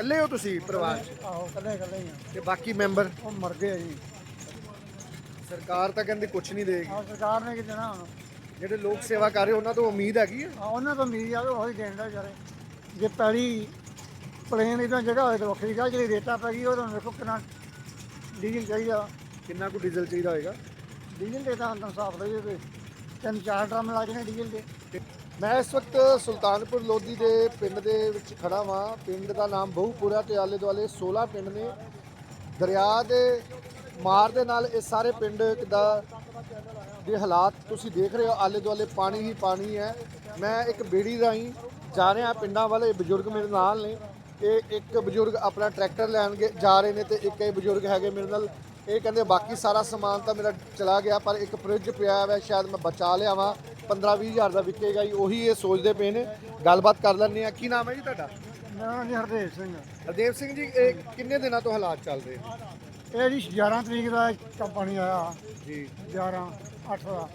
ਇਕੱਲੇ ਹੋ ਤੁਸੀਂ ਪਰਿਵਾਰ 'ਚ? ਆਹੋ ਕੱਲੇ ਕੱਲੇ ਹੀ ਆ। ਤੇ ਬਾਕੀ ਮੈਂਬਰ? ਉਹ ਮਰ ਗਏ ਆ ਜੀ। ਸਰਕਾਰ ਤਾਂ ਕਹਿੰਦੀ ਕੁਝ ਨਹੀਂ ਦੇਗੀ। ਆਹ ਸਰਕਾਰ ਨੇ ਕੀ ਦੇਣਾ ਹੁਣ? ਜਿਹੜੇ ਲੋਕ ਸੇਵਾ ਕਰ ਰਹੇ ਉਹਨਾਂ ਤੋਂ ਉਮੀਦ ਹੈਗੀ ਹੈ ਆ ਉਹਨਾਂ ਤੋਂ ਉਮੀਦ ਆ ਕਿ ਉਹੀ ਦੇਣ ਦਾ ਵਿਚਾਰੇ। ਜੇ ਪੈਲੀ ਪਲੇਨ ਇਦਾਂ ਜਗ੍ਹਾ ਹੋਏ ਤਾਂ ਵੱਖਰੀ ਗੱਲ ਜਿਹੜੀ ਰੇਤਾ ਪੈ ਗਈ ਉਹ ਤਾਂ ਵੇਖੋ ਕਿੰਨਾ ਡੀਜ਼ਲ ਚਾਹੀਦਾ। ਕਿੰਨਾ ਕੁ ਡੀਜ਼ਲ ਚਾਹੀਦਾ ਹੋਏਗਾ? ਡੀਜ਼ਲ ਦੇ ਤਾਂ ਹਿਸਾਬ ਲਈਏ ਤੇ ਤਿੰਨ ਚਾਰ ਡਰਮ ਲੱਗ ਜਾਣੇ ਡੀਜ਼ਲ ਦੇ। ਮੈਂ ਇਸ ਵਕਤ ਸੁਲਤਾਨਪੁਰ ਲੋਧੀ ਦੇ ਪਿੰਡ ਦੇ ਵਿੱਚ ਖੜਾ ਵਾਂ। ਪਿੰਡ ਦਾ ਨਾਮ ਬਹੁਪੁਰਾ ਤੇ ਆਲੇ ਦੁਆਲੇ 16 ਪਿੰਡ ਨੇ। ਦਰਿਆ ਦੇ ਮਾਰ ਦੇ ਨਾਲ ਇਹ ਸਾਰੇ ਪਿੰਡ ਦਾ ਦੇ ਹਾਲਾਤ ਤੁਸੀਂ ਦੇਖ ਰਹੇ ਹੋ? ਆਲੇ ਦੁਆਲੇ ਪਾਣੀ ਹੀ ਪਾਣੀ ਹੈ। ਮੈਂ ਇੱਕ ਬੇੜੀ ਰਾਹੀਂ ਜਾ ਰਿਹਾ ਪਿੰਡਾਂ ਵਾਲੇ ਬਜ਼ੁਰਗ ਮੇਰੇ ਨਾਲ ਨੇ। ਇਹ ਇੱਕ ਬਜ਼ੁਰਗ ਆਪਣਾ ਟਰੈਕਟਰ ਲੈਣਗੇ ਜਾ ਰਹੇ ਨੇ ਤੇ ਇੱਕ ਇਹ ਬਜ਼ੁਰਗ ਹੈਗੇ ਮੇਰੇ ਨਾਲ। ਇਹ ਕਹਿੰਦੇ ਬਾਕੀ ਸਾਰਾ ਸਮਾਨ ਤਾਂ ਮੇਰਾ ਚਲਾ ਗਿਆ, ਪਰ ਇੱਕ ਫ੍ਰਿਜ ਪਿਆ ਹੋਇਆ, ਸ਼ਾਇਦ ਮੈਂ ਬਚਾ ਲਿਆ ਵਾਂ। 20 ਹਜ਼ਾਰ ਦਾ ਵਿਕੇਗਾ ਹੀ ਉਹੀ ਇਹ ਸੋਚਦੇ ਪਏ ਨੇ। ਗੱਲਬਾਤ ਕਰ ਲੈਂਦੇ ਆ ਕੀ ਨਾਮ ਹੈ ਜੀ ਤੁਹਾਡਾ? ਨਾਮ ਜੀ ਹਰਦੇਵ ਸਿੰਘ ਹਰਦੇਵ ਸਿੰਘ ਜੀ ਇਹ ਕਿੰਨੇ ਦਿਨਾਂ ਤੋਂ ਹਾਲਾਤ ਚੱਲ ਰਹੇ ਨੇ? ਇਹ ਜੀ 11 ਤਰੀਕ ਦਾ ਕੰਪਨੀ ਆਇਆ। ਜੀ। 11 8 ਦਾ।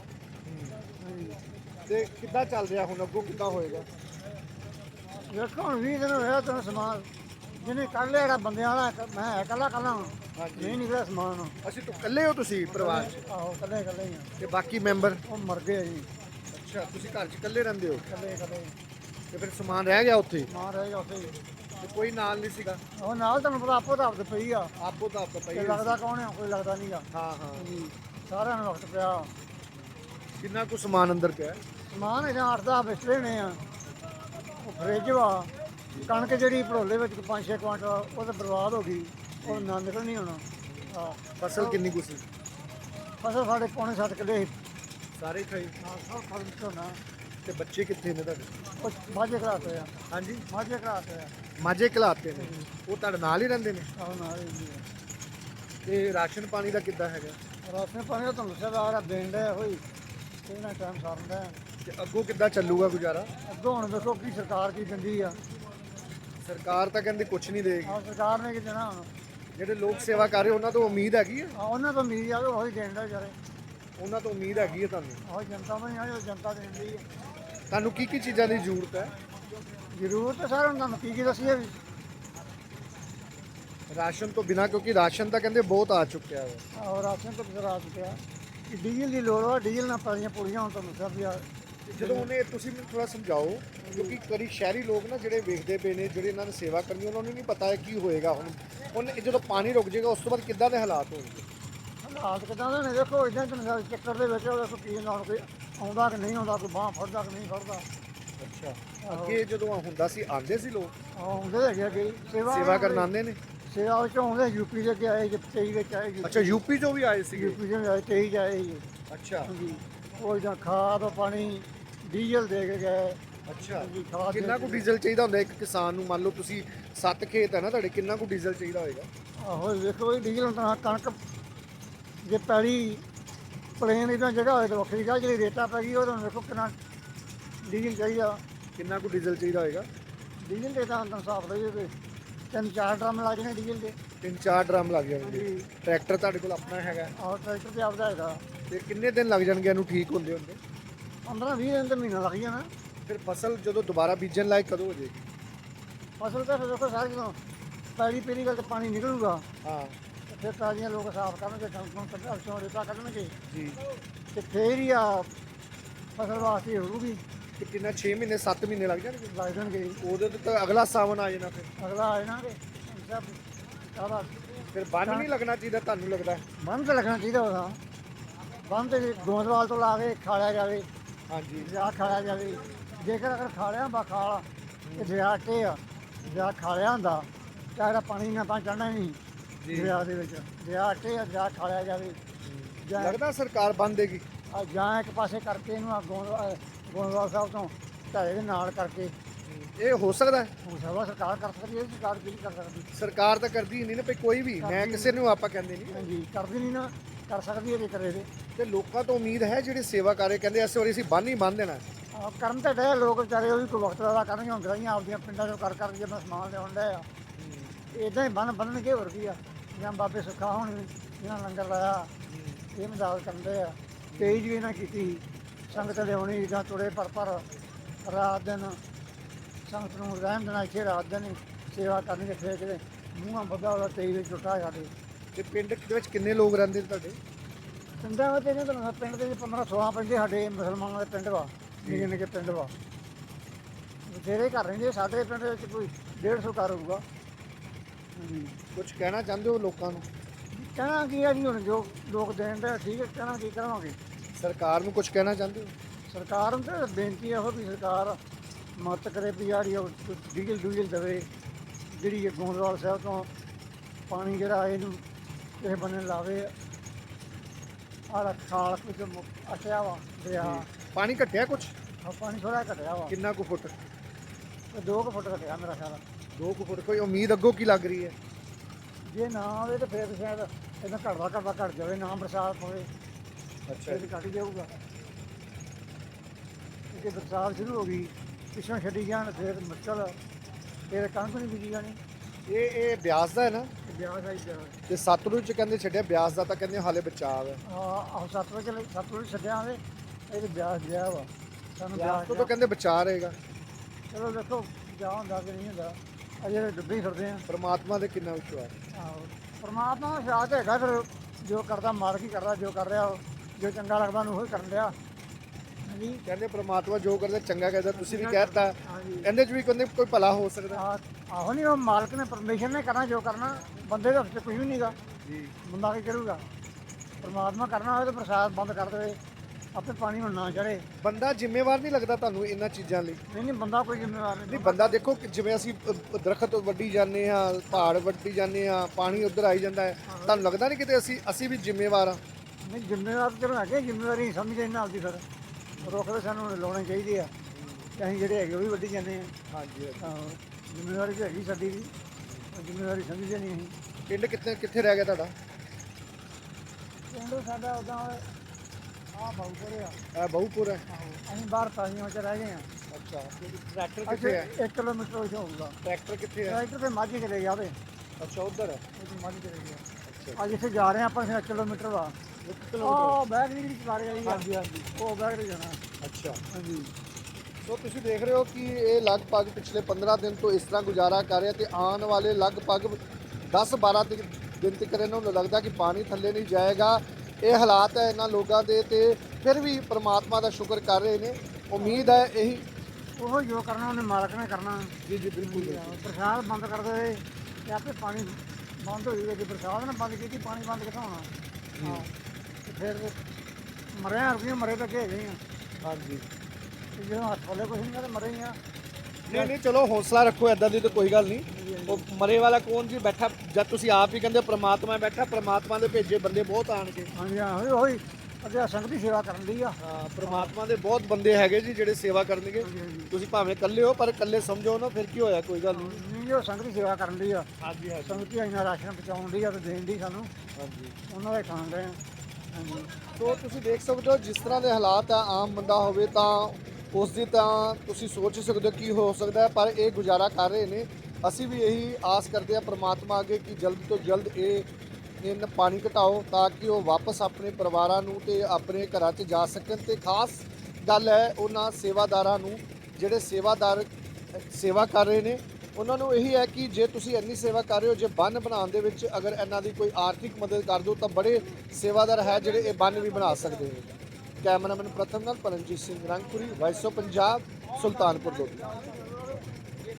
ਤੇ ਕਿੱਦਾਂ ਚੱਲ ਰਿਹਾ ਹੁਣ? ਅੱਗੋਂ ਕਿੱਦਾਂ ਹੋਏਗਾ? ਵੇਖੋ ਹੁਣ 20 ਦਿਨ ਹੋਇਆ ਤੈਨੂੰ ਸਮਾਨ ਜਿਹਨੇ ਕੱਢ ਲਿਆ ਜਿਹੜਾ ਬੰਦਿਆਂ ਵਾਲਾ ਮੈਂ ਇਕੱਲਾ ਕੱਲਾ ਨਹੀਂ ਨਿਕਲਿਆ ਸਮਾਨ। ਅਸੀਂ ਤੋਂ ਇਕੱਲੇ ਹੋ ਤੁਸੀਂ ਪਰਿਵਾਰ 'ਚ? ਆਹੋ ਕੱਲੇ ਕੱਲੇ ਹੀ ਆ ਤੇ ਬਾਕੀ ਮੈਂਬਰ? ਉਹ ਮਰ ਗਏ ਜੀ। ਅੱਛਾ ਤੁਸੀਂ ਘਰ 'ਚ ਇਕੱਲੇ ਰਹਿੰਦੇ ਹੋ? ਕੱਲੇ ਕੱਲੇ ਤੇ ਫਿਰ ਸਮਾਨ ਰਹਿ ਗਿਆ ਉੱਥੇ? ਮਾਂ ਰਹਿ ਗਿਆ ਉੱਥੇ। ਹੀ। ਤੇ ਕੋਈ ਨਾਲ ਨਹੀਂ ਸੀਗਾ? ਉਹ ਨਾਲ ਤੁਹਾਨੂੰ ਪਤਾ ਆਪੋ ਤਾਂ ਵਕਤ ਪਈ ਆ। ਆਪੋ ਤਾਂ ਆਪੋ ਪਈ ਤੇ ਲੱਗਦਾ ਕੌਣ ਆ? ਕੋਈ ਲੱਗਦਾ ਨਹੀਂਗਾ ਹਾਂ ਹਾਂ। ਸਾਰਿਆਂ ਨੂੰ ਵਕਤ ਪਿਆ। ਕਿੰਨਾ ਕੁ ਸਮਾਨ ਅੰਦਰ ਪਿਆ? ਹੈ? ਸਮਾਨ ਇਹਦਾ 8-10 ਬਿਸਤਰੇ ਨੇ ਆ। ਉਹ ਫ੍ਰਿਜ ਵਾ। ਕਣਕ ਜਿਹੜੀ ਭੜੋਲੇ ਵਿੱਚ 5-6 ਕੁਆਂਟਲ ਉਹ ਤਾਂ ਬਰਬਾਦ ਹੋ ਗਈ। ਉਹ ਨਾ ਨਿਕਲ ਨਹੀਂ ਹੋਣਾ। ਹਾਂ ਫਸਲ ਕਿੰਨੀ ਕੁ ਸੀ? ਫਸਲ ਸਾਡੇ ਪੌਣੇ 7 ਕਿੱਲੇ ਸੀ। ਸਾਰੇ ਖਾਈ। ਹਾਂ ਸਭ ਫਸਲ ਝੋਨਾ। ਤੇ ਬੱਚੇ ਕਿੱਥੇ ਨੇ ਤੁਹਾਡੇ? ਉਹ ਮਾਝੇ ਘਰਾਤੇ ਆ। ਹਾਂਜੀ? ਮਾਝੇ ਘਰਾਤੇ ਆ। ਮਾਝੇ ਖਲਾਤੇ ਨੇ। ਉਹ ਤੁਹਾਡੇ ਨਾਲ ਹੀ ਰਹਿੰਦੇ ਨੇ? ਆਹ ਨਾਲ ਹੀ ਜੀ ਤੇ ਰਾਸ਼ਨ ਪਾਣੀ ਦਾ ਕਿੱਦਾਂ ਹੈਗਾ? ਰਾਸ਼ਨ ਪਾਣੀ ਦਾ ਤੁਹਾਨੂੰ ਦੱਸਿਆ ਰਿਹਾ ਦੇਣ ਦਾ ਹੋਈ ਇਹਨਾਂ ਟਾਈਮ ਸਰਦਾ ਤੇ ਅੱਗੋਂ ਕਿੱਦਾਂ ਚੱਲੂਗਾ ਗੁਜ਼ਾਰਾ? ਅੱਗੋਂ ਹੁਣ ਵੇਖੋ ਕੀ ਸਰਕਾਰ ਕੀ ਦਿੰਦੀ ਆ। ਸਰਕਾਰ ਤਾਂ ਕਹਿੰਦੀ ਕੁਝ ਨਹੀਂ ਦੇਗੀ। ਆ ਸਰਕਾਰ ਨੇ ਕੀ ਦੇਣਾ ਹੁਣ? ਜਿਹੜੇ ਲੋਕ ਸੇਵਾ ਕਰ ਰਹੇ ਉਹਨਾਂ ਤੋਂ ਉਮੀਦ ਹੈਗੀ ਹੈ ਆ ਉਹਨਾਂ ਤੋਂ ਉਮੀਦ ਆ ਕਿ ਉਹੀ ਦੇਣ ਦਾ ਵਿਚਾਰੇ ਉਹਨਾਂ ਤੋਂ ਉਮੀਦ ਹੈਗੀ ਹੈ ਤੁਹਾਨੂੰ? ਉਹ ਜਨਤਾ ਨੂੰ ਨਹੀਂ ਆ ਜਨਤਾ ਦੇਂਦੀ ਹੈ। ਤੁਹਾਨੂੰ ਕੀ ਕੀ ਚੀਜ਼ਾਂ ਦੀ ਜ਼ਰੂਰਤ ਹੈ? ਜ਼ਰੂਰ ਤਾਂ ਸਾਰਿਆਂ ਨੂੰ ਤੁਹਾਨੂੰ ਕੀ ਕੀ ਦੱਸੀਏ ਵੀ। ਰਾਸ਼ਨ ਤੋਂ ਬਿਨਾ ਕਿਉਂਕਿ ਰਾਸ਼ਨ ਤਾਂ ਕਹਿੰਦੇ ਬਹੁਤ ਆ ਚੁੱਕਿਆ ਹੈ। ਆਹ ਰਾਸ਼ਨ ਤੋਂ ਬਿਸਰਾ ਆ ਚੁੱਕਿਆ। ਕਿ ਡੀਜ਼ਲ ਦੀ ਲੋੜ ਆ ਡੀਜ਼ਲ ਨਾਲ ਪਾਲੀਆਂ ਪੂਰੀਆਂ ਹੁਣ ਤੁਹਾਨੂੰ ਦੱਸਿਆ ਵੀ ਆ। ਜਦੋਂ ਉਹਨੇ ਤੁਸੀਂ ਮੈਨੂੰ ਥੋੜਾ ਸਮਝਾਓ ਕਿਉਂਕਿ ਕਰੀ ਸ਼ਹਿਰੀ ਲੋਕ ਨਾ ਜਿਹੜੇ ਵੇਖਦੇ ਪਏ ਨੇ ਜਿਹੜੇ ਇਹਨਾਂ ਨੇ ਸੇਵਾ ਕਰਨੀ ਉਹਨਾਂ ਨੂੰ ਨਹੀਂ ਪਤਾ ਹੈ ਕੀ ਹੋਏਗਾ ਹੁਣ। ਉਹਨੇ ਜਦੋਂ ਪਾਣੀ ਰੁਕ ਜਾਏਗਾ ਉਸ ਤੋਂ ਬਾਅਦ ਕਿੱਦਾਂ ਦੇ ਹਾਲਾਤ ਹੋਣਗੇ? ਹਾਲਾਤ ਕਿਦਾਂ ਦੇ ਨੇ ਦੇਖੋ ਇਦਾਂ ਤੁਹਾਨੂੰ ਚੱਕਰ ਦੇ ਵਿੱਚ ਉਹ ਕੀ ਨਾਲ ਕੋਈ ਆਉਂਦਾ ਕਿ ਨਹੀਂ ਆਉਂਦਾ ਕੋਈ ਬਾਹ ਫੜਦਾ ਕਿ ਨਹੀਂ ਫੜਦਾ। ਅੱਛਾ। ਅੱਗੇ ਜਦੋਂ ਹੁੰਦਾ ਸੀ ਆਂਦੇ ਸੀ ਲੋਕ? ਆਉਂਦੇ ਹੈਗੇ ਅੱਗੇ ਸੇਵਾ ਸੇਵਾ ਕਰਨ ਆਉਂਦੇ ਨੇ? ਸੇਵਾ ਵਿੱਚ ਆਉਂਦੇ ਯੂਪੀ ਦੇ ਅੱਗੇ ਆਏ ਜੇ 23 ਵਿੱਚ ਆਏ ਅੱਛਾ ਯੂਪੀ ਤੋਂ ਵੀ ਆਏ ਸੀਗੇ? ਯੂਪੀ ਦੇ ਆਏ 23 ਚ ਆਏ ਜੀ ਅੱਛਾ। ਉਹ ਜਾਂ ਖਾਦ ਪਾਣੀ ਡੀਜ਼ਲ ਦੇ ਕੇ ਗਏ। ਅੱਛਾ। ਕਿੰਨਾ ਕੁ ਡੀਜ਼ਲ ਚਾਹੀਦਾ ਹੁੰਦਾ ਇੱਕ ਕਿਸਾਨ ਨੂੰ? ਮੰਨ ਲਓ ਤੁਸੀਂ ਸੱਤ ਖੇਤ ਹੈ ਨਾ ਤੁਹਾਡੇ ਕਿੰਨਾ ਕੁ ਡੀਜ਼ਲ ਚਾਹੀਦਾ ਹੋਏਗਾ? ਆਹੋ ਵੇਖੋ ਇਹ ਡੀਜ਼ਲ ਤਾਂ ਕਣਕ ਜੇ ਪੈਲੀ ਪਲੇਨ ਇਦਾਂ ਜਗ੍ਹਾ ਹੋਏ ਤਾਂ ਵੱਖਰੀ ਗੱਲ ਜਿਹੜੀ ਰੇਤਾ ਪੈ ਗਈ ਉਹ ਵੇਖੋ ਕਿੰਨਾ ਡੀਜ਼ਲ ਚਾਹੀਦਾ। ਕਿੰਨਾ ਕੁ ਡੀਜ਼ਲ ਚਾਹੀਦਾ ਹੋਏਗਾ? ਡੀਜ਼ਲ ਦੇ ਤਾਂ ਤੁਹਾਨੂੰ ਹਿਸਾਬ ਲਈਏ ਤੇ ਤਿੰਨ ਚਾਰ ਡਰਮ ਲੱਗ ਜਾਣੇ ਡੀਜ਼ਲ ਦੇ। ਤਿੰਨ ਚਾਰ ਡਰਮ ਲੱਗ ਜਾਣਗੇ। ਟਰੈਕਟਰ ਤੁਹਾਡੇ ਕੋਲ ਆਪਣਾ ਹੈਗਾ? ਆਹ ਟਰੈਕਟਰ ਤੇ ਆਪਦਾ ਹੈਗਾ। ਤੇ ਕਿੰਨੇ ਦਿਨ ਲੱਗ ਜਾਣਗੇ ਇਹਨੂੰ ਠੀਕ ਹੁੰਦੇ ਹੁੰਦੇ? 15 20 ਦਿਨ ਤੇ ਮਹੀਨਾ ਲੱਗ ਜਾਣਾ। ਫਿਰ ਫਸਲ ਜਦੋਂ ਦੁਬਾਰਾ ਬੀਜਣ ਲਾਇਕ ਕਦੋਂ ਹੋ ਜਾਏਗੀ? ਫਸਲ ਤਾਂ ਫਿਰ ਦੇਖੋ ਸਾਰੀ ਜਦੋਂ ਪੈਲੀ ਪੀਲੀ ਗੱਲ ਤੇ ਪਾਣੀ ਨਿਕਲੂਗਾ ਹਾਂ। ਫਿਰ ਤਾਜ਼ੀਆਂ ਲੋਕ ਸਾਫ਼ ਕਰਨਗੇ ਕਣਕ ਨੂੰ ਕੱਢ ਅਕਸ਼ੋਂ ਰੇਤਾ ਕੱਢਣਗੇ। ਜੀ। ਤੇ ਫੇਰ ਹੀ ਆ ਫਸਲ ਵਾਸਤੇ ਹੋਊਗੀ। ਤੇ ਕਿੰਨਾ 6 ਮਹੀਨੇ 7 ਮਹੀਨੇ ਲੱਗ ਜਾਣਗੇ? ਲੱਗ ਜਾਣਗੇ। ਉਹਦੇ ਤੋਂ ਤਾਂ ਅਗਲਾ ਸਾਵਣ ਆ ਜਾਣਾ ਫਿਰ। ਅਗਲਾ ਆ ਜਾਣਗੇ ਸਭ ਸਾਰਾ ਫਿਰ ਬੰਨ ਨਹੀਂ ਲੱਗਣਾ ਚਾਹੀਦਾ ਤੁਹਾਨੂੰ ਲੱਗਦਾ? ਬੰਦ ਤਾਂ ਲੱਗਣਾ ਚਾਹੀਦਾ ਉਹਦਾ। ਬੰਦ ਤੇ ਗੋਂਦਵਾਲ ਤੋਂ ਲਾ ਕੇ ਖਾਲਿਆ ਜਾਵੇ ਹਾਂਜੀ। ਦਰਿਆ ਖਾਲਿਆ ਜਾਵੇ। ਜੇਕਰ ਅਗਰ ਖਾਲਿਆ ਬਾ ਖਾਲ ਤੇ ਦਰਿਆ ਟੇ ਆ ਦਰਿਆ ਖਾਲਿਆ ਹੁੰਦਾ ਤਾਂ ਇਹਦਾ ਪਾਣੀ ਨਾ ਤਾਂ ਚੜਨਾ ਨਹੀਂ। ਜੀ। ਦਰਿਆ ਦੇ ਵਿੱਚ। ਦਰਿਆ ਟੇ ਆ ਦਰਿਆ ਖਾਲਿਆ ਜਾਵੇ ਜਾਂ ਲੱਗਦਾ ਸਰਕਾਰ ਬੰਨ ਦੇਗੀ ਆ ਜਾਂ ਇੱਕ ਪਾਸੇ ਕਰਕੇ ਇਹਨੂੰ ਗੋਂਦਵਾਲ ਸਾਹਿਬ ਤੋਂ ਢਾਏ ਦੇ ਨਾਲ ਕਰਕੇ। ਇਹ ਹੋ ਸਕਦਾ ਹੈ? ਹੋ ਸਕਦਾ ਸਰਕਾਰ ਕਰ ਸਕਦੀ ਹੈ ਇਹ ਸਰਕਾਰ ਕੀ ਕਰ ਸਕਦੀ। ਸਰਕਾਰ ਤਾਂ ਕਰਦੀ ਨਹੀਂ ਨਾ ਭਈ ਕੋਈ ਵੀ। ਮੈਂ ਕਿਸੇ ਨੂੰ ਆਪਾਂ ਕਹਿੰਦੇ ਨਹੀਂ। ਹਾਂਜੀ ਕਰਦੀ ਨਹੀਂ ਨਾ। ਕਰ ਸਕਦੀ ਹੈ ਜੇ ਕਰੇ ਤੇ। ਤੇ ਲੋਕਾਂ ਤੋਂ ਉਮੀਦ ਹੈ ਜਿਹੜੇ ਸੇਵਾ ਕਰ ਰਹੇ ਕਹਿੰਦੇ ਇਸ ਵਾਰੀ ਅਸੀਂ ਬੰਨ ਹੀ ਬੰਨ ਦੇਣਾ। ਕਰਨ ਤੇ ਡੇ ਲੋਕ ਵਿਚਾਰੇ ਉਹ ਵੀ ਕੋਈ ਵਕਤ ਦਾ ਕਰਨਗੇ ਗਰਾਈਆਂ ਆਪਦੀਆਂ ਪਿੰਡਾਂ ਚੋਂ ਕਰ ਕਰ ਆਪਣਾ ਸਮਾਨ ਲਿਆਉਣ ਆ। ਇਦਾਂ ਹੀ ਬੰਨ ਬੰਨਣਗੇ ਹੋਰ ਕੀ ਆ। ਜਾਂ ਬਾਬੇ ਸੁੱਖਾ ਹੁਣ ਇਹਨਾਂ ਲੰਗਰ ਲਾਇਆ ਇਹ ਮਦਦ ਕਰਦੇ ਆ। ਤੇਜ ਵੀ ਇਹਨਾਂ ਕੀਤੀ ਸੰਗਤ ਲਿਆਉਣੀ ਜਾਂ ਤੁਰੇ ਪਰ ਪਰ ਰਾਤ ਦਿਨ ਸੰਗਤ ਨੂੰ ਰਹਿਣ ਦੇਣਾ ਇੱਥੇ ਰਾਤ ਦਿਨ ਹੀ ਸੇਵਾ ਕਰਨਗੇ ਫੇਰ ਕਿਤੇ ਮੂੰਹਾਂ ਬੱਧਾ ਉਹਦਾ ਤੇਈ ਵਿੱਚ ਟੁੱਟਾ ਸਾਡੇ। ਤੇ ਪਿੰਡ ਦੇ ਵਿੱਚ ਕਿੰਨੇ ਲੋਕ ਰਹਿੰਦੇ ਨੇ ਤੁਹਾਡੇ? ਪਿੰਡਾਂ ਵਿੱਚ ਇਹਨੇ ਤਾਂ ਪਿੰਡ ਦੇ 15 16 ਪੈਂਦੇ ਸਾਡੇ ਮੁਸਲਮਾਨਾਂ ਦੇ ਪਿੰਡ ਵਾ ਨਿੱਕੇ ਨਿੱਕੇ ਪਿੰਡ ਵਾ। ਬਥੇਰੇ ਘਰ ਰਹਿੰਦੇ ਸਾਡੇ ਪਿੰਡ ਵਿੱਚ ਕੋਈ 150 ਘਰ ਹੋਊਗਾ। ਕੁਝ ਕਹਿਣਾ ਚਾਹੁੰਦੇ ਹੋ ਲੋਕਾਂ ਨੂੰ? ਕਹਿਣਾ ਕੀ ਹੈ ਜੀ ਹੁਣ ਜੋ ਲੋਕ ਦੇਣ ਦੇ ਠੀਕ ਹੈ ਕਹਿਣਾ ਕੀ ਕਰਾਂਗੇ? ਸਰਕਾਰ ਨੂੰ ਕੁਝ ਕਹਿਣਾ ਚਾਹੁੰਦੇ ਹੋ? ਸਰਕਾਰ ਨੂੰ ਤਾਂ ਬੇਨਤੀ ਇਹੋ ਵੀ ਸਰਕਾਰ ਮਦਦ ਕਰੇ ਵੀ ਯਾਰ ਡੀਜ਼ਲ ਡੂਜ਼ਲ ਦੇਵੇ ਜਿਹੜੀ ਇਹ ਗੋਂਦਵਾਲ ਸਾਹਿਬ ਤੋਂ ਪਾਣੀ ਜਿਹੜਾ ਇਹਨੂੰ ਕਿਸੇ ਬੰਨੇ ਲਾਵੇ। ਆਹ ਖਾਲ ਵਿੱਚ ਅਟਿਆ ਵਾ ਦਰਿਆ। ਪਾਣੀ ਘਟਿਆ ਕੁਝ ਪਾਣੀ ਥੋੜਾ ਘਟਿਆ ਵਾ। ਕਿੰਨਾ ਕੁ ਫੁੱਟ? ਦੋ ਕੁ ਫੁੱਟ ਘਟਿਆ ਮੇਰਾ ਖਿਆਲ। 2 ਕੁ ਫੁੱਟ ਕੋਈ ਉਮੀਦ ਅੱਗੋਂ ਕੀ ਲੱਗ ਰਹੀ ਹੈ? ਜੇ ਨਾ ਆਵੇ ਤਾਂ ਫਿਰ ਸ਼ਾਇਦ ਇਹਦਾ ਘਟਦਾ ਘਟਦਾ ਘਟ ਜਾਵੇ ਨਾ ਬਰਸਾਤ ਪਵੇ। ਅੱਛਾ। ਫਿਰ ਘਟ ਹੀ ਜਾਊਗਾ। ਕਿਉਂਕਿ ਬਰਸਾਤ ਸ਼ੁਰੂ ਹੋ ਗਈ ਪਿੱਛੋਂ ਛੱਡੀ ਜਾਣ ਫਿਰ ਮੁਸ਼ਕਲ ਫਿਰ ਕਣਕ ਨਹੀਂ ਬੀਜੀ ਜਾਣੀ। ਇਹ ਇਹ ਬਿਆਸ ਦਾ ਹੈ ਨਾ? ਦਾ ਹੀ ਵਿਆਹ ਤੇ ਸਤਲੁਜ ਚ ਕਹਿੰਦੇ ਛੱਡਿਆ ਬਿਆਸ ਦਾ ਤਾਂ ਕਹਿੰਦੇ ਹਾਲੇ ਬਚਾਅ ਹੈ। ਆ ਆਹ ਸੱਤ ਵਜੇ ਚਲੇ ਸੱਤ ਵਜੇ ਛੱਡਿਆ ਆਵੇ ਇਹ ਤੇ ਵਿਆਹ ਵਿਆਹ ਵਾ। ਸਾਨੂੰ ਬਿਆਸ ਤੋਂ ਤਾਂ ਕਹਿੰਦੇ ਬਚਾਅ ਰਹੇਗਾ। ਚਲੋ ਦੇਖੋ ਜਾ ਹੁੰਦਾ ਕਿ ਨਹੀਂ ਹੁੰਦਾ। ਅਜੇ ਡੁੱਬੇ ਹੀ ਫਿਰਦੇ ਆ। ਪਰਮਾਤਮਾ ਦੇ ਕਿੰਨਾ ਵਿਸ਼ਵਾਸ ਪਰਮਾਤਮਾ ਦਾ ਸ਼ਾਦ ਹੈਗਾ ਫਿਰ ਜੋ ਕਰਦਾ ਮਾਰ ਕੀ ਕਰਦਾ ਜੋ ਕਰ ਰਿਹਾ ਉਹ ਜੋ ਚੰਗਾ ਲੱਗਦਾ ਉਹਨੂੰ ਉਹੀ ਕਰਨ ਰਿਹਾ ਹਾਂਜੀ। ਕਹਿੰਦੇ ਪ੍ਰਮਾਤਮਾ ਜੋ ਕਰਦਾ ਚੰਗਾ ਕਰਦਾ ਤੁਸੀਂ ਵੀ ਕਹਿਤਾ ਹਾਂਜੀ। ਇਹਦੇ ਚ ਵੀ ਕਹਿੰਦੇ ਕੋਈ ਭਲਾ ਹੋ ਸਕਦਾ। ਆ- ਆਹੋ ਨਹੀਂ ਉਹ ਮਾਲਕ ਨੇ ਪਰਮੇਸ਼ਰ ਨੇ ਕਰਨਾ ਜੋ ਕਰਨਾ ਬੰਦੇ ਦੇ ਹੱਥ 'ਚ ਕੁਝ ਵੀ ਨਹੀਂਗਾ ਜੀ। ਬੰਦਾ ਕੀ ਕਰੂਗਾ? ਪਰਮਾਤਮਾ ਕਰਨਾ ਹੋਵੇ ਤਾਂ ਪ੍ਰਸਾਦ ਬੰਦ ਕਰ ਦੇਵੇ। ਆਪੇ ਪਾਣੀ ਹੁਣ ਨਾ ਚੜੇ ਬੰਦਾ ਜ਼ਿੰਮੇਵਾਰ ਨਹੀਂ ਲੱਗਦਾ ਤੁਹਾਨੂੰ ਇਹਨਾਂ ਚੀਜ਼ਾਂ ਲਈ। ਨਹੀਂ ਨਹੀਂ ਬੰਦਾ ਕੋਈ ਜ਼ਿੰਮੇਵਾਰ ਨਹੀਂ। ਨਹੀਂ ਬੰਦਾ ਦੇਖੋ ਕਿ ਜਿਵੇਂ ਅਸੀਂ ਅ, ਦਰਖਤ ਵੱਢੀ ਜਾਂਦੇ ਆ ਪਹਾੜ ਵੱਢੀ ਜਾਂਦੇ ਆ ਪਾਣੀ ਉੱਧਰ ਆਈ ਜਾਂਦਾ ਹੈ। ਤੁਹਾਨੂੰ ਲੱਗਦਾ ਨਹੀਂ ਕਿਤੇ ਅਸੀਂ ਅਸੀਂ ਵੀ ਜ਼ਿੰਮੇਵਾਰ ਆ ਨਹੀਂ ਜ਼ਿੰਮੇਵਾਰ ਤਾਂ ਚਲੋ ਹੈਗੇ ਜ਼ਿੰਮੇਵਾਰੀ ਨਹੀਂ ਸਮਝਦੇ ਨਾਲ ਦੀ ਫਿਰ। ਰੁੱਖ ਤਾਂ ਸਾਨੂੰ ਲਾਉਣੇ ਚਾਹੀਦੇ ਆ। ਤੇ ਅਸੀਂ ਜਿਹੜੇ ਹੈਗੇ ਉਹ ਵੀ ਵੱਢੀ ਜਾਂਦੇ ਆ ਹਾਂਜੀ ਆਹੋ, ਜ਼ਿੰਮੇਵਾਰੀ ਤਾਂ ਹੈਗੀ ਸਾਡੀ ਵੀ। ਉਹ ਜ਼ਿੰਮੇਵਾਰੀ ਸਮਝਦੇ ਨਹੀਂ ਅਸੀਂ। ਪਿੰਡ ਕਿੱਥੇ ਕਿੱਥੇ ਰਹਿ ਗਿਆ ਤੁਹਾਡਾ? ਪਿੰਡ ਸਾਡਾ ਉਦਾਂ ਆ ਬਾਉਪੁਰ ਆ ਇਹ ਬਹੁਪੁਰ ਹੈ। ਅਸੀਂ ਬਾਹਰ ਪਾਣੀਆਂ ਚ ਰਹਿ ਗਏ ਆ ਅੱਛਾ। ਟਰੈਕਟਰ ਕਿੱਥੇ ਹੈ? 1 ਕਿਲੋਮੀਟਰ ਉਹ ਹੋਊਗਾ। ਟਰੈਕਟਰ ਕਿੱਥੇ ਹੈ? ਟਰੈਕਟਰ ਤੇ ਮਾਝੇ ਚਲੇ ਗਿਆ ਉਹਦੇ ਅੱਛਾ ਉੱਧਰ ਹੈ? ਉਹ ਮਾਝੇ ਚਲੇ ਗਿਆ ਅੱਜ ਇੱਥੇ ਜਾ ਰਹੇ ਆ ਆਪਾਂ 1 ਕਿਲੋਮੀਟਰ ਵਾ। 1 ਉਹ ਬੈਗ ਜਿਹੜੀ ਚਲਾ ਰਹੀ ਆ। ਹਾਂਜੀ ਹਾਂਜੀ। ਉਹ ਬੈਗ ਤੇ ਜਾਣਾ। ਅੱਛਾ। ਹਾਂਜੀ। ਸੋ ਤੁਸੀਂ ਦੇਖ ਰਹੇ ਹੋ ਕਿ ਇਹ ਲਗਭਗ ਪਿਛਲੇ 15 ਦਿਨ ਤੋਂ ਇਸ ਤਰ੍ਹਾਂ ਗੁਜ਼ਾਰਾ ਕਰ ਰਿਹਾ ਤੇ ਆਉਣ ਵਾਲੇ ਲਗਭਗ 10-12 ਦਿਨ ਤੱਕ ਇਹਨਾਂ ਨੂੰ ਲੱਗਦਾ ਕਿ ਪਾਣੀ ਥੱਲੇ ਨਹੀਂ ਜਾਏਗਾ। ਇਹ ਹਾਲਾਤ ਹੈ ਇਹਨਾਂ ਲੋਕਾਂ ਦੇ ਤੇ ਫਿਰ ਵੀ ਪ੍ਰਮਾਤਮਾ ਦਾ ਸ਼ੁਕਰ ਕਰ ਰਹੇ ਨੇ। ਉਮੀਦ ਹੈ ਇਹੀ ਉਹ ਜੋ ਕਰਨਾ ਉਹਨੇ ਮਾਲਕ ਨੇ ਕਰਨਾ। ਜੀ ਜੀ ਬਿਲਕੁਲ ਪ੍ਰਸਾਦ ਬੰਦ ਕਰ ਦੇਵੇ ਤੇ ਆਪੇ ਪਾਣੀ ਬੰਦ ਹੋ ਜਾਊਗਾ। ਜੇ ਪ੍ਰਸਾਦ ਨੇ ਬੰਦ ਕੀਤੀ ਪਾਣੀ ਬੰਦ ਕਿੱਥੋਂ ਹੋਣਾ? ਹਾਂ। ਫਿਰ ਮਰਿਆ ਰੁਪਏ ਮਰੇ ਤਾਂ ਕਿ ਗਏ ਆ। ਹਾਂਜੀ। ਜਦੋਂ ਹੱਥ ਵਾਲੇ ਕੁਛ ਨਹੀਂ ਮਰੇ ਹੀ ਆ। ਨਹੀਂ ਨਹੀਂ ਚਲੋ ਹੌਸਲਾ ਰੱਖੋ ਐਦਾਂ ਦੀ ਤਾਂ ਕੋਈ ਗੱਲ ਨਹੀਂ। ਉਹ ਮਰੇ ਵਾਲਾ ਕੌਣ ਜੀ? ਬੈਠਾ ਜਦ ਤੁਸੀਂ ਆਪ ਹੀ ਕਹਿੰਦੇ ਪ੍ਰਮਾਤਮਾ ਬੈਠਾ ਪ੍ਰਮਾਤਮਾ ਦੇ ਭੇਜੇ ਬੰਦੇ ਬਹੁਤ ਆਣਗੇ। ਹਾਂਜੀ ਹਾਂ ਉਹੀ ਉਹੀ ਅੱਗੇ ਸੰਗਤ ਦੀ ਸੇਵਾ ਕਰਨ ਲਈ ਆ। ਹਾਂ ਪ੍ਰਮਾਤਮਾ ਦੇ ਬਹੁਤ ਬੰਦੇ ਹੈਗੇ ਜੀ ਜਿਹੜੇ ਸੇਵਾ ਕਰਨਗੇ। ਤੁਸੀਂ ਭਾਵੇਂ ਇਕੱਲੇ ਹੋ ਪਰ ਇਕੱਲੇ ਸਮਝੋ ਨਾ ਫਿਰ ਕੀ ਹੋਇਆ ਕੋਈ ਗੱਲ ਨਹੀਂ। ਨਹੀਂ ਉਹ ਸੰਗਤ ਦੀ ਸੇਵਾ ਕਰਨ ਲਈ ਆ। ਹਾਂਜੀ ਹਾਂਜੀ। ਸੰਗਤ ਹੀ ਇੰਨਾ ਰਾਸ਼ਨ ਪਹੁੰਚਾਉਣ ਲਈ ਆ ਤੇ ਦੇਣ ਦੀ ਸਾਨੂੰ। ਹਾਂਜੀ। ਉਹਨਾਂ ਦਾ ਹੀ ਖਾਣ ਰਹੇ ਆ ਹਾਂਜੀ। ਸੋ ਤੁਸੀਂ ਦੇਖ ਸਕਦੇ ਹੋ ਜਿਸ ਤਰ੍ਹਾਂ ਦੇ ਹਾਲਾਤ ਆ ਆਮ ਬੰਦਾ ਹੋਵੇ ਤਾਂ ਉਸ ਦੀ ਤਾਂ ਤੁਸੀਂ ਸੋਚ ਹੀ ਸਕਦੇ ਹੋ ਕੀ ਹੋ ਸਕਦਾ ਹੈ ਪਰ ਇਹ ਗੁਜ਼ਾਰਾ ਕਰ ਰਹੇ ਨੇ। ਅਸੀਂ ਵੀ ਇਹੀ ਆਸ ਕਰਦੇ ਆ ਪ੍ਰਮਾਤਮਾ ਅੱਗੇ ਕਿ ਜਲਦ ਤੋਂ ਜਲਦ ਇਹ ਇਹਨਾਂ ਪਾਣੀ ਘਟਾਓ ਤਾਂ ਕਿ ਉਹ ਵਾਪਸ ਆਪਣੇ ਪਰਿਵਾਰਾਂ ਨੂੰ ਤੇ ਆਪਣੇ ਘਰਾਂ 'ਚ ਜਾ ਸਕਣ ਤੇ ਖਾਸ ਗੱਲ ਹੈ ਉਹਨਾਂ ਸੇਵਾਦਾਰਾਂ ਨੂੰ, ਜਿਹੜੇ ਸੇਵਾਦਾਰ, ਸੇਵਾ ਕਰ ਰਹੇ ਨੇ, ਉਹਨਾਂ ਨੂੰ ਇਹੀ ਹੈ ਕਿ ਜੇ ਤੁਸੀਂ ਇੰਨੀ ਸੇਵਾ ਕਰ ਰਹੇ ਹੋ, ਜੇ ਬੰਨ ਬਣਾਉਣ ਦੇ ਵਿੱਚ ਅਗਰ ਇਹਨਾਂ ਦੀ ਕੋਈ ਆਰਥਿਕ ਮਦਦ ਕਰ ਦਿਓ ਤਾਂ ਬੜੇ ਸੇਵਾਦਾਰ ਹੈ ਜਿਹੜੇ ਇਹ ਬੰਨ ਵੀ ਬਣਾ ਸਕਦੇ ਨੇ। ਕੈਮਰਾਮੈਨ ਪ੍ਰਥਮ ਨਾਲ ਪਰਮਜੀਤ ਸਿੰਘ ਰੰਗਪੁਰੀ ਵਾਇਸ ਆਫ ਪੰਜਾਬ ਸੁਲਤਾਨਪੁਰ, ਲੋਧੀ।